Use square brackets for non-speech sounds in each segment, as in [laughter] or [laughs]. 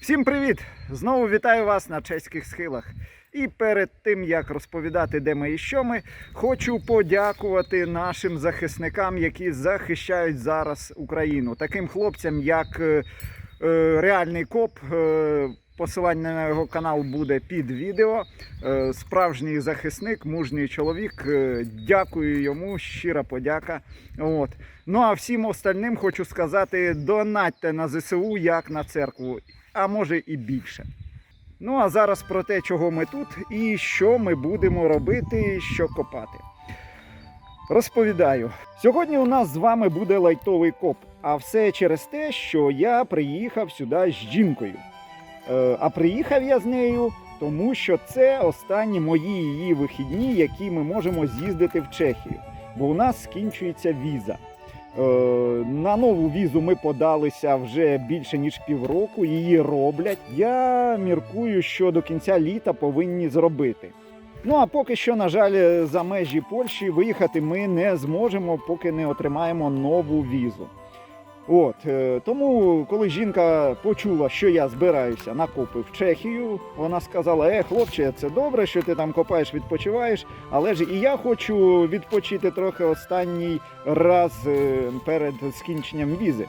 Всім привіт! Знову вітаю вас на чеських схилах. І перед тим як розповідати, де ми і що ми, хочу подякувати нашим захисникам, які захищають зараз Україну. Таким хлопцям, як е, е, реальний коп. е, Посилання на його канал буде під відео. Е, Справжній захисник, мужній чоловік. Е, Дякую йому, щира подяка. От. Ну а всім остальним хочу сказати: донатьте на ЗСУ як на церкву, а може і більше. Ну а зараз про те, чого ми тут і що ми будемо робити, що копати. Розповідаю. Сьогодні у нас з вами буде лайтовий коп, а все через те, що я приїхав сюди з жінкою. Е, А приїхав я з нею, тому що це останні мої її вихідні, які ми можемо з'їздити в Чехію, бо у нас скінчується віза. Е, На нову візу ми подалися вже більше ніж півроку. Її роблять. Я міркую, що до кінця літа повинні зробити. Ну а поки що, на жаль, за межі Польщі виїхати ми не зможемо, поки не отримаємо нову візу. От е, тому, коли жінка почула, що я збираюся на копи в Чехію, вона сказала: Е, хлопче, це добре, що ти там копаєш, відпочиваєш, але ж і я хочу відпочити трохи останній раз е, перед скінченням візи.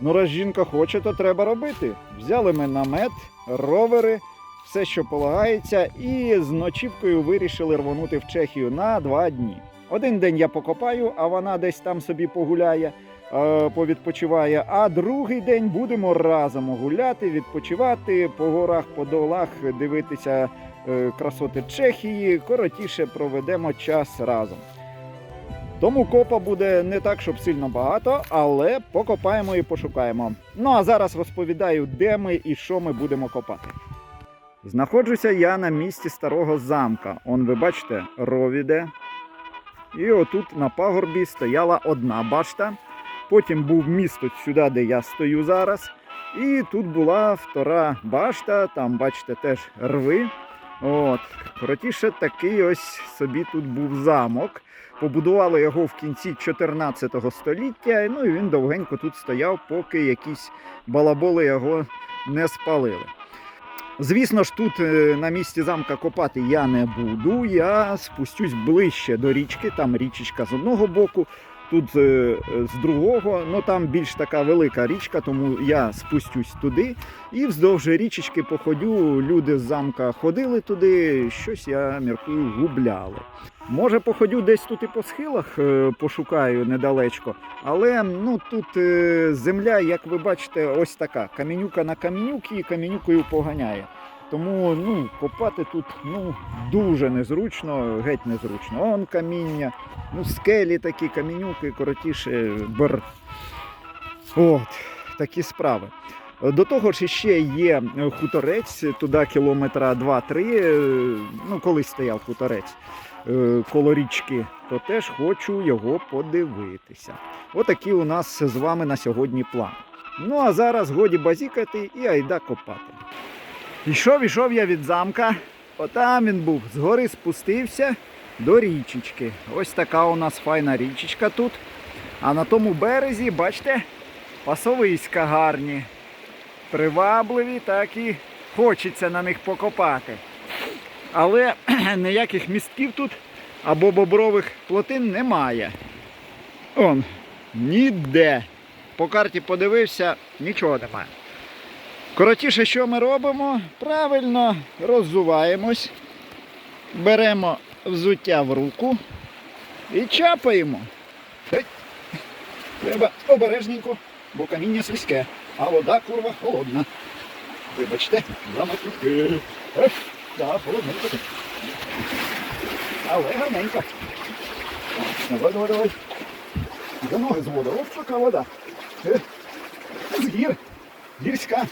Ну, раз жінка хоче, то треба робити. Взяли ми намет, ровери, все, що полагається, і з ночівкою вирішили рвонути в Чехію на два дні. Один день я покопаю, а вона десь там собі погуляє повідпочиває. А другий день будемо разом гуляти, відпочивати по горах, по долах, дивитися е, красоти Чехії. Коротіше проведемо час разом. Тому копа буде не так, щоб сильно багато, але покопаємо і пошукаємо. Ну а зараз розповідаю, де ми і що ми будемо копати. Знаходжуся я на місці старого замка. Он, ви бачите, ровіде. І отут на пагорбі стояла одна башта. Потім був міст от сюди, де я стою зараз. І тут була втора башта, там, бачите, теж рви. От. Коротіше, такий ось собі тут був замок. Побудували його в кінці 14 століття. Ну і він довгенько тут стояв, поки якісь балаболи його не спалили. Звісно ж, тут е, на місці замка копати я не буду. Я спустюсь ближче до річки. Там річечка з одного боку, тут е, з другого. Ну там більш така велика річка, тому я спустюсь туди і вздовж річечки походю. Люди з замка ходили туди, щось я міркую, губляли. Може, походю десь тут і по схилах е, пошукаю недалечко, але ну тут е, земля, як ви бачите, ось така. Камінюка на камінюки і камінюкою поганяє. Тому ну, копати тут ну, дуже незручно, геть незручно. Он каміння, ну, скелі такі, камінюки, коротіше, бр. От, такі справи. До того ж, ще є хуторець, туди кілометра 2-3, е, ну, колись стояв хуторець е, коло річки, то теж хочу його подивитися. Отакий у нас з вами на сьогодні план. Ну а зараз годі базікати і айда копати. Ішов, ішов я від замка. Отам він був. Згори спустився до річечки. Ось така у нас файна річечка тут. А на тому березі, бачите, пасовиська гарні. Привабливі, так і хочеться на них покопати. Але [clears throat] ніяких містків тут або бобрових плотин немає. Он, ніде. По карті подивився, нічого немає. Коротіше, що ми робимо? Правильно роззуваємось, беремо взуття в руку і чапаємо. Треба обережненько, бо каміння слизьке, а вода курва холодна. Вибачте, за матюки. Ех, Так, холодненько. Але гарненько. Давай, давай, давай. За ноги з воду. Ось така вода. З гір. Гірська.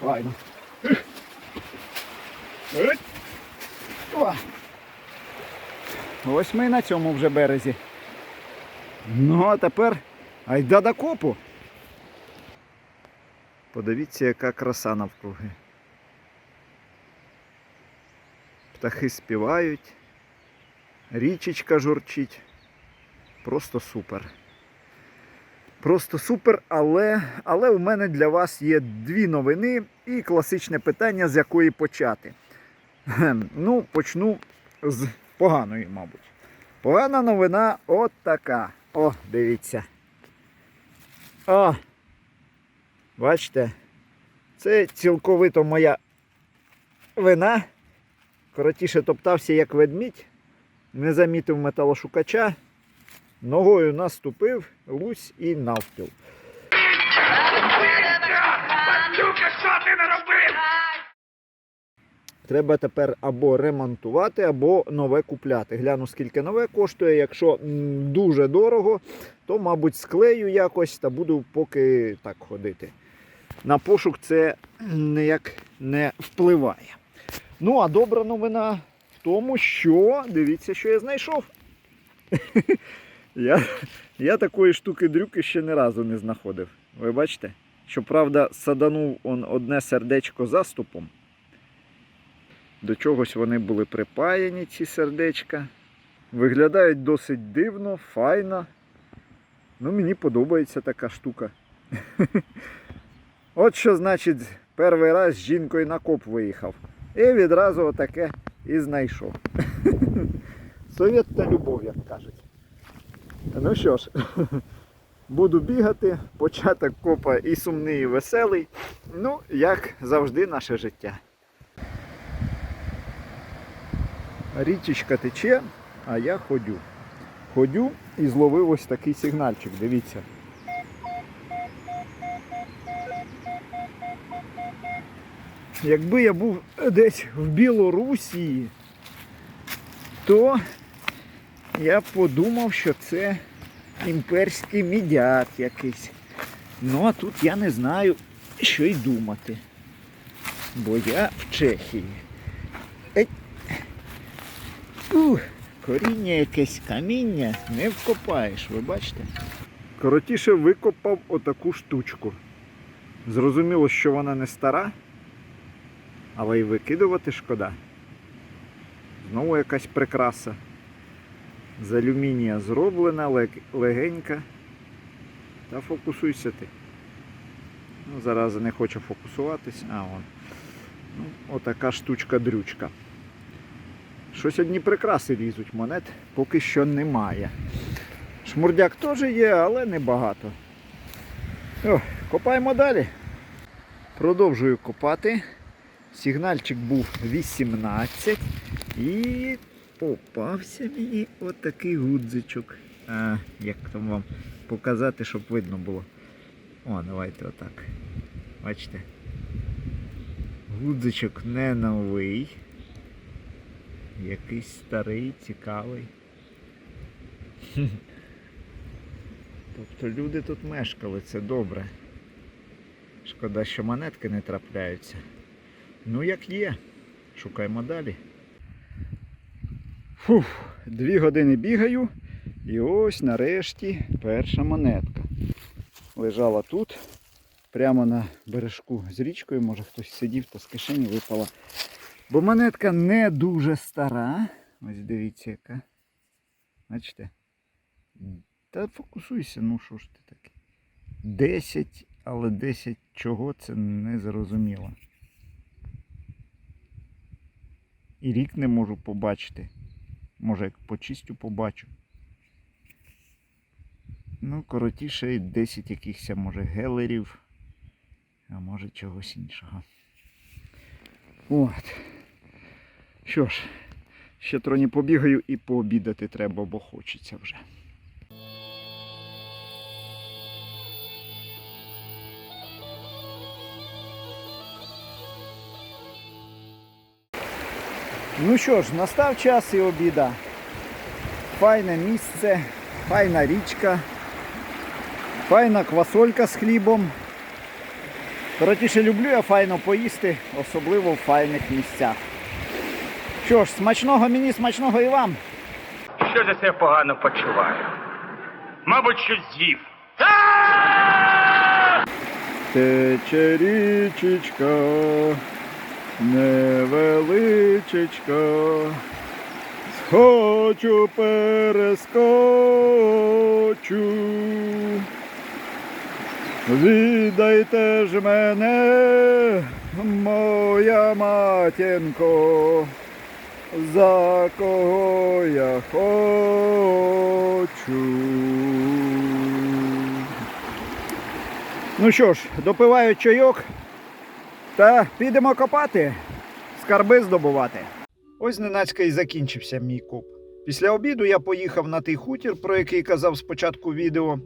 О, файно. Ех. Ет. О. Ось ми на цьому вже березі. Ну, а тепер айда до копу. Подивіться, яка краса навкруги. Птахи співають, річечка журчить. Просто супер. Просто супер, але, але у мене для вас є дві новини і класичне питання, з якої почати. Ну, почну з поганої, мабуть. Погана новина от така. О, дивіться. О! Бачите? Це цілковито моя вина. Коротіше топтався як ведмідь, не замітив металошукача, ногою наступив, лусь і навпіл. Треба тепер або ремонтувати, або нове купляти. Гляну, скільки нове коштує. Якщо дуже дорого, то, мабуть, склею якось та буду поки так ходити. На пошук це ніяк не впливає. Ну, а добра новина в тому, що дивіться, що я знайшов. [laughs] Я, я такої штуки-дрюки ще ні разу не знаходив. Ви бачите? Щоправда, саданув он одне сердечко заступом. До чогось вони були припаяні, ці сердечка. Виглядають досить дивно, файно. Ну, мені подобається така штука. [laughs] От що значить, перший раз з жінкою на коп виїхав. І відразу отаке і знайшов. [laughs] Совєт та любов, як кажуть. Ну що ж, [laughs] буду бігати, початок копа і сумний, і веселий. Ну, як завжди, наше життя. Річечка тече, а я ходю. Ходю і зловив ось такий сигнальчик, дивіться. Якби я був десь в Білорусі, то я подумав, що це імперський мідяк якийсь. Ну а тут я не знаю, що й думати. Бо я в Чехії. Ух, коріння якесь каміння не вкопаєш, ви бачите? Коротіше викопав отаку штучку. Зрозуміло, що вона не стара, але й викидувати шкода. Знову якась прикраса. З алюмінія зроблена, легенька. Та фокусуйся ти. Ну, зараз не хочу фокусуватись. А, вон. Ну, отака штучка-дрючка. Щось одні прикраси лізуть, монет поки що немає. Шмурдяк теж є, але небагато. О, копаємо далі. Продовжую копати. Сигнальчик був 18 і попався мені отакий гудзичок. А, як там вам показати, щоб видно було. О, давайте отак. Бачите? Гудзичок не новий. Якийсь старий, цікавий. [laughs] Тобто люди тут мешкали, це добре. Шкода, що монетки не трапляються. Ну, як є. Шукаємо далі. Фух, дві години бігаю. І ось нарешті перша монетка. Лежала тут, прямо на бережку з річкою, може хтось сидів та з кишені випала. Бо монетка не дуже стара. Ось дивіться яка. Бачите? Та фокусуйся, ну що ж ти такий. 10, але 10 чого це не зрозуміло. І рік не можу побачити. Може як почистю побачу. Ну, коротіше, 10 якихось, може, гелерів, а може чогось іншого. От. Що ж, ще троні побігаю і пообідати треба, бо хочеться вже. Ну що ж, настав час і обіда. Файне місце, файна річка, файна квасолька з хлібом. Коротіше, люблю я файно поїсти, особливо в файних місцях. Що ж, смачного мені, смачного і вам. Що за це погано почуваю? Мабуть, щось з'їв. Тече річечка, невеличечка, схочу перескочу, Віддайте ж мене, моя матінко, за кого я хочу. Ну що ж, допиваю чайок та підемо копати, скарби здобувати. Ось ненацька і закінчився мій коп. Після обіду я поїхав на той хутір, про який казав спочатку відео.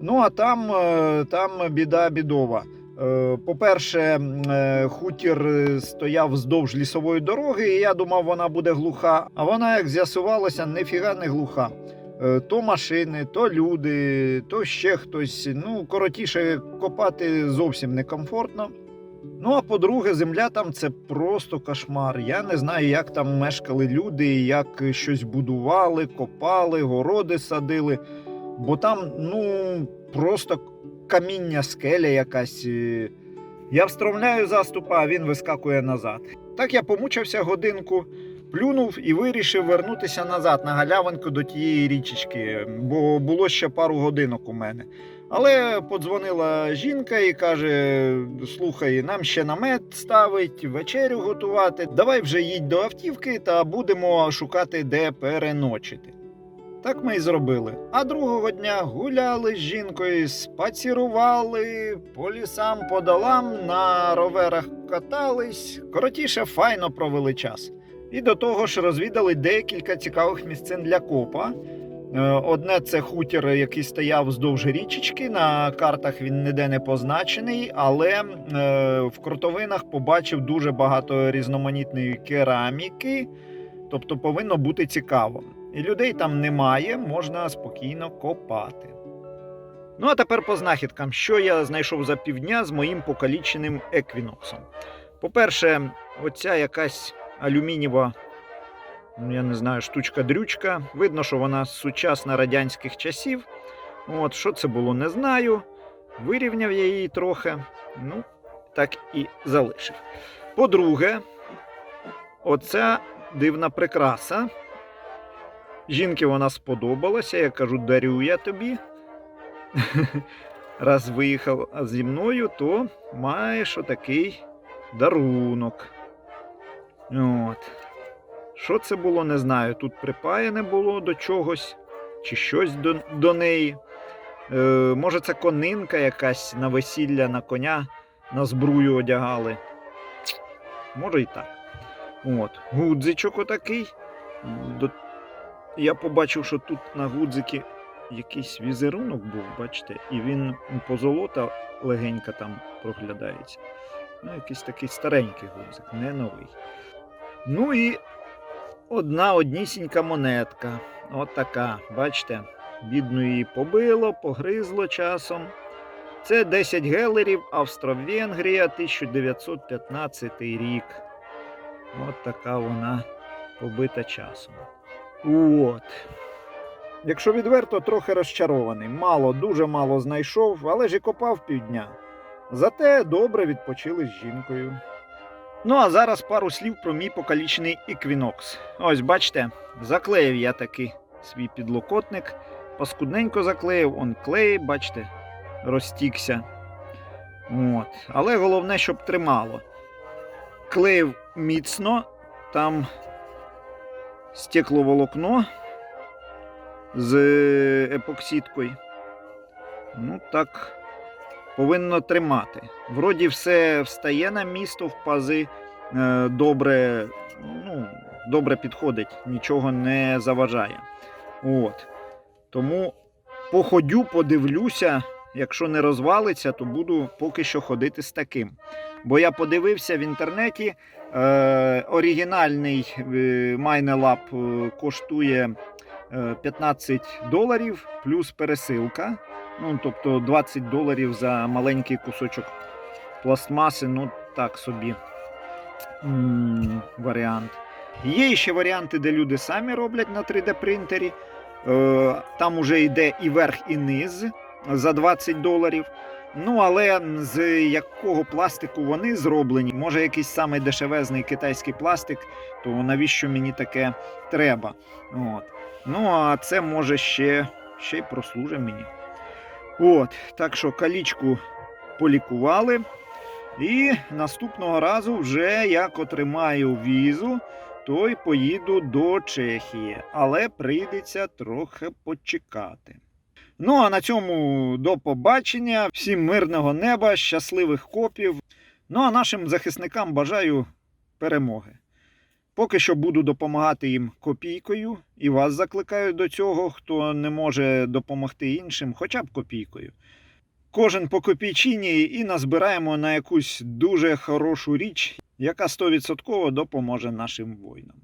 Ну а там, е, там біда бідова. Е, По-перше, е, хутір стояв вздовж лісової дороги, і я думав, вона буде глуха. А вона, як з'ясувалося, ніфіга не глуха. То машини, то люди, то ще хтось. Ну, коротіше, копати зовсім некомфортно. Ну, а по-друге, земля там це просто кошмар. Я не знаю, як там мешкали люди, як щось будували, копали, городи садили. Бо там, ну, просто каміння, скеля якась. е. Я встромляю заступа, а він вискакує назад. Так я помучився годинку, плюнув і вирішив вернутися назад на галявинку до тієї річечки, бо було ще пару годинок у мене. Але подзвонила жінка і каже: слухай, нам ще намет ставить, вечерю готувати. Давай вже їдь до автівки та будемо шукати, де переночити. Так ми і зробили. А другого дня гуляли з жінкою, спацірували по лісам, по долам, на роверах катались. Коротіше, файно провели час. І до того ж розвідали декілька цікавих місцин для копа. Е, Одне це хутір, який стояв вздовж річечки. На картах він ніде не позначений, але е, в крутовинах побачив дуже багато різноманітної кераміки, тобто повинно бути цікаво. І людей там немає, можна спокійно копати. Ну а тепер по знахідкам, що я знайшов за півдня з моїм покаліченим еквіноксом. По-перше, оця якась алюмінієва я не знаю, штучка-дрючка. Видно, що вона сучасна радянських часів. От, що це було, не знаю. Вирівняв я її трохи. Ну, так і залишив. По-друге, оця дивна прикраса. Жінки вона сподобалася, я кажу, дарю я тобі. [laughs] Раз виїхав зі мною, то маєш отакий дарунок. От. Що це було, не знаю. Тут припаяне було до чогось, чи щось до, до неї. Е, може, це конинка якась на весілля на коня на збрую одягали. Може і так. От. Гудзичок отакий. До... Я побачив, що тут на гудзики якийсь візерунок був, бачите, і він позолота легенька там проглядається. Ну, якийсь такий старенький гудзик, не новий. Ну і одна однісінька монетка. От така, бачите, бідну її побило, погризло часом. Це 10 гелерів, Австро-Венгрія, 1915 рік. От така вона побита часом. От. Якщо відверто, трохи розчарований. Мало, дуже мало знайшов, але ж і копав півдня. Зате добре відпочили з жінкою. Ну а зараз пару слів про мій покалічений еквінокс. Ось бачите, заклеїв я таки свій підлокотник. Паскудненько заклеїв, он клей, бачите, розтікся. От. Але головне, щоб тримало. Клеїв міцно, там стекловолокно з епоксидкою. Ну так, повинно тримати. Вроді все встає на місто в пази, е, добре, ну, добре підходить, нічого не заважає. От. Тому походю, подивлюся. Якщо не розвалиться, то буду поки що ходити з таким. Бо я подивився в інтернеті, е, оригінальний е, MineLab е, коштує е, 15 доларів плюс пересилка. Ну, тобто 20 доларів за маленький кусочок пластмаси, ну так собі м, варіант. Є ще варіанти, де люди самі роблять на 3D принтері. Е, там уже йде і верх, і низ за 20 доларів. Ну, але з якого пластику вони зроблені, може якийсь самий дешевезний китайський пластик, то навіщо мені таке треба? От. Ну, а це може ще, ще й прослужить мені. От, так що калічку полікували. І наступного разу, вже як отримаю візу, то й поїду до Чехії, але прийдеться трохи почекати. Ну а на цьому до побачення. Всім мирного неба, щасливих копів. Ну а нашим захисникам бажаю перемоги. Поки що буду допомагати їм копійкою, і вас закликаю до цього, хто не може допомогти іншим, хоча б копійкою. Кожен по копійчині і назбираємо на якусь дуже хорошу річ, яка 100% допоможе нашим воїнам.